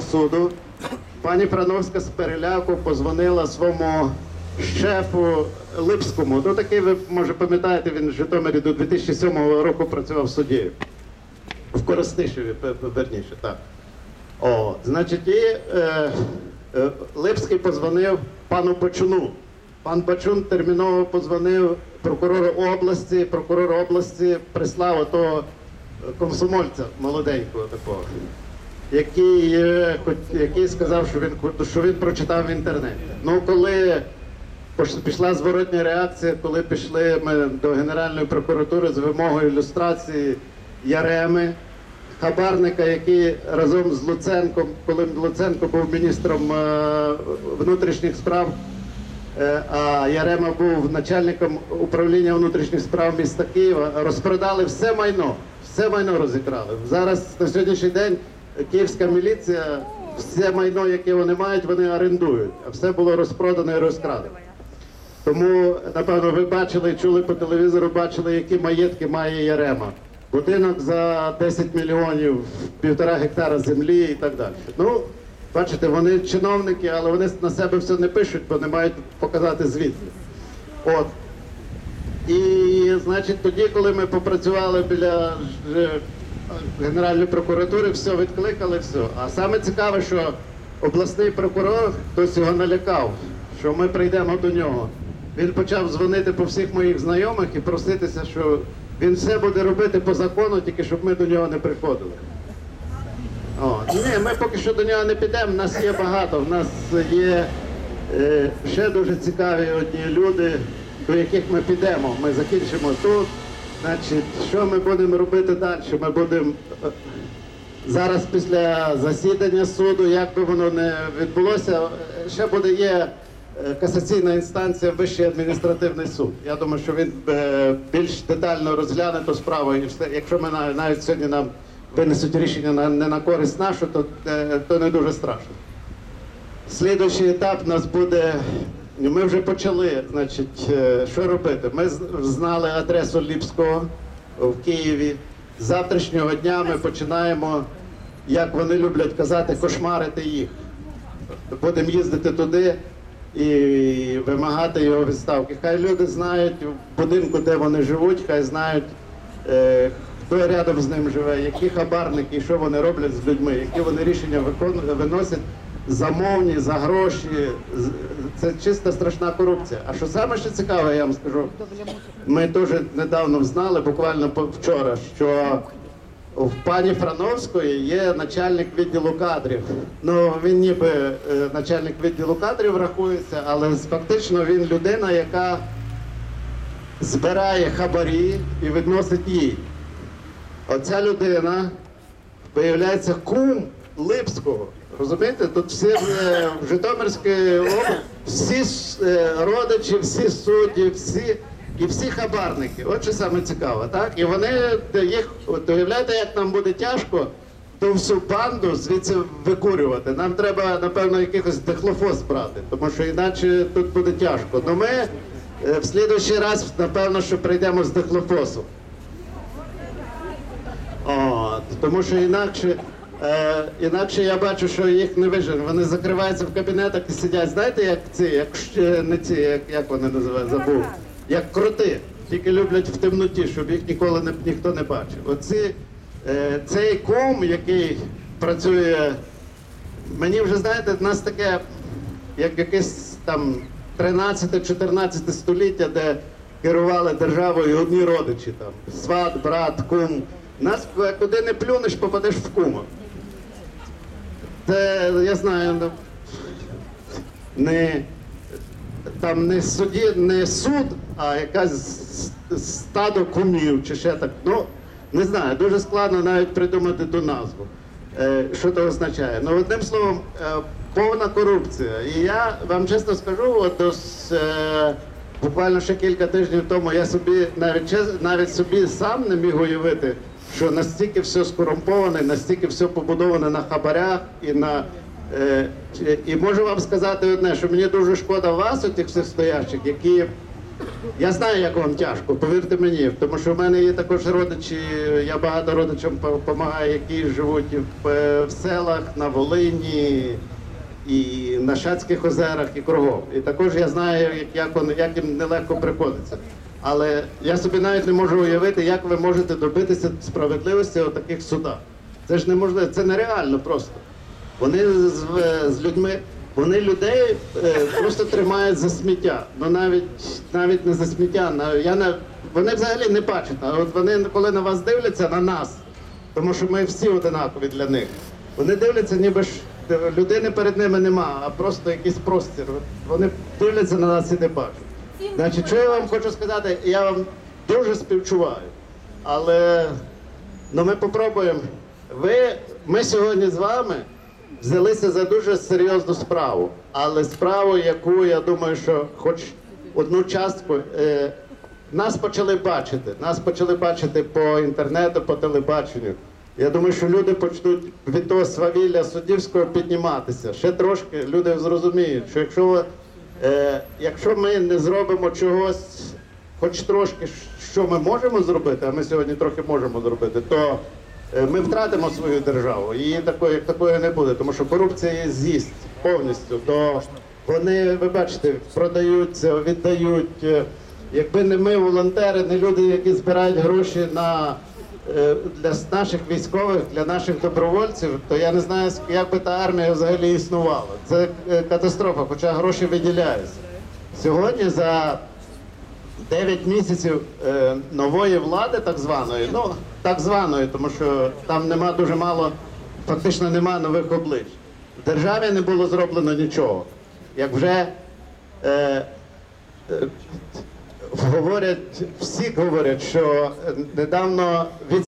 суду пані Франовська з переляку позвонила своєму шефу Липському. Ну такий ви може пам'ятаєте, він в Житомирі до 2007 року працював суддєю. В Коростишеві, верніше, так. О, значить, і е, е, Липський позвонив пану Бачуну. Пан Бачун терміново позвонив прокурору області, прокурор області прислав того комсомольця молоденького такого, який, який сказав, що він, що він прочитав в інтернеті. Ну, коли пішла зворотня реакція, коли пішли ми до Генеральної прокуратури з вимогою ілюстрації Яреми, хабарника, який разом з Луценком, коли Луценко був міністром е, внутрішніх справ, е, а Ярема був начальником управління внутрішніх справ міста Києва, розпродали все майно, все майно розікрали. Зараз на сьогоднішній день київська міліція, все майно, яке вони мають, вони орендують, а все було розпродано і розкрадено. Тому, напевно, ви бачили, чули по телевізору, бачили, які маєтки має Ярема. Будинок за 10 мільйонів, півтора гектара землі і так далі. Ну, бачите, вони чиновники, але вони на себе все не пишуть, бо не мають показати звідки. От. І, значить, тоді, коли ми попрацювали біля Генеральної прокуратури, все відкликали, все. А саме цікаве, що обласний прокурор хтось його налякав, що ми прийдемо до нього. Він почав дзвонити по всіх моїх знайомих і проситися, що він все буде робити по закону, тільки щоб ми до нього не приходили. О, ні, ми поки що до нього не підемо, нас є багато. В нас є е, ще дуже цікаві одні люди, до яких ми підемо. Ми закінчимо тут. Значить, що ми будемо робити далі? Ми будемо е, зараз після засідання суду, як би воно не відбулося, ще буде є е, касаційна інстанція, Вищий адміністративний суд. Я думаю, що він е, більш детально розгляне ту справу. Якщо ми навіть сьогодні нам винесуть рішення не на користь нашу, то, то не дуже страшно. Слідуючий етап у нас буде. Ми вже почали, значить, е, що робити. Ми знали адресу Ліпського в Києві. З завтрашнього дня ми починаємо, як вони люблять казати, кошмарити їх. Будемо їздити туди і вимагати його відставки. Хай люди знають в будинку, де вони живуть, хай знають, е, хто рядом з ним живе, які хабарники, що вони роблять з людьми, які вони рішення виносять замовні, за гроші. Це чиста страшна корупція. А що саме ще цікаве, я вам скажу, ми теж недавно знали, буквально вчора, що в пані Франовської є начальник відділу кадрів. Ну він ніби е, начальник відділу кадрів рахується, але фактично він людина, яка збирає хабарі і відносить їй. Оця людина виявляється кум Липського. Розумієте? Тут всі е, в Житомирській області всі е, родичі, всі судді, всі і всі хабарники. От що саме цікаво, так? І вони їх, от уявляєте, як нам буде тяжко ту всю банду звідси викурювати. Нам треба, напевно, якихось дихлофос брати, тому що іначе тут буде тяжко. Ну ми е, в слідуючий раз, напевно, що прийдемо з дихлофосу. От, тому що інакше, е, інакше я бачу, що їх не вижене. Вони закриваються в кабінетах і сидять. Знаєте, як ці, як щ- не ці, як, як вони називають, забув. Як кроти. Тільки люблять в темноті, щоб їх ніколи не, ніхто не бачив. Оці, е, цей ком, який працює, мені вже знаєте, в нас таке, як якесь там 13-14 століття, де керували державою одні родичі там. Сват, брат, кум. Нас е, куди не плюнеш, попадеш в кума. Це я знаю, не там не суді, не суд, а якась стадо кумів чи ще так. Ну, не знаю, дуже складно навіть придумати ту назву. Е, що це означає? Ну, одним словом, е, повна корупція. І я вам чесно скажу, от е, буквально ще кілька тижнів тому я собі навіть навіть собі сам не міг уявити, що настільки все скорумповане, настільки все побудоване на хабарях і на. Е, і можу вам сказати одне, що мені дуже шкода вас, отих всіх стоячих, які Я знаю, як вам тяжко, повірте мені, тому що в мене є також родичі, я багато родичам допомагаю, які живуть в, е, в селах, на Волині, і на Шацьких озерах, і кругом. І також я знаю, як, як, як їм нелегко приходиться. Але я собі навіть не можу уявити, як ви можете добитися справедливості у таких судах. Це ж неможливо, це нереально просто. Вони з, з людьми, вони людей е, просто тримають за сміття. Ну навіть навіть не за сміття. Я не, вони взагалі не бачать. А от вони, коли на вас дивляться, на нас, тому що ми всі одинакові для них. Вони дивляться, ніби ж людини перед ними нема, а просто якийсь простір. Вони дивляться на нас і не бачать. Значить, що я вам хочу сказати, я вам дуже співчуваю. Але ну, ми попробуємо. Ви, ми сьогодні з вами взялися за дуже серйозну справу. Але справу, яку я думаю, що хоч одну частку е, нас почали бачити. Нас почали бачити по інтернету, по телебаченню. Я думаю, що люди почнуть від того свавілля суддівського підніматися. Ще трошки люди зрозуміють, що якщо, ви, якщо ми не зробимо чогось, хоч трошки, що ми можемо зробити, а ми сьогодні трохи можемо зробити, то е, ми втратимо свою державу. Її такої, як такої не буде, тому що корупція з'їсть повністю. То вони, ви бачите, продаються, віддають. е, Якби не ми, волонтери, не люди, які збирають гроші на е, для наших військових, для наших добровольців, то я не знаю, як би та армія взагалі існувала. Це е, катастрофа, хоча гроші виділяються. Сьогодні за 9 місяців е, нової влади, так званої, ну так званої, тому що там нема дуже мало, фактично нема нових облич. В державі не було зроблено нічого. Як вже е, е, говорять, всі говорять, що е, недавно від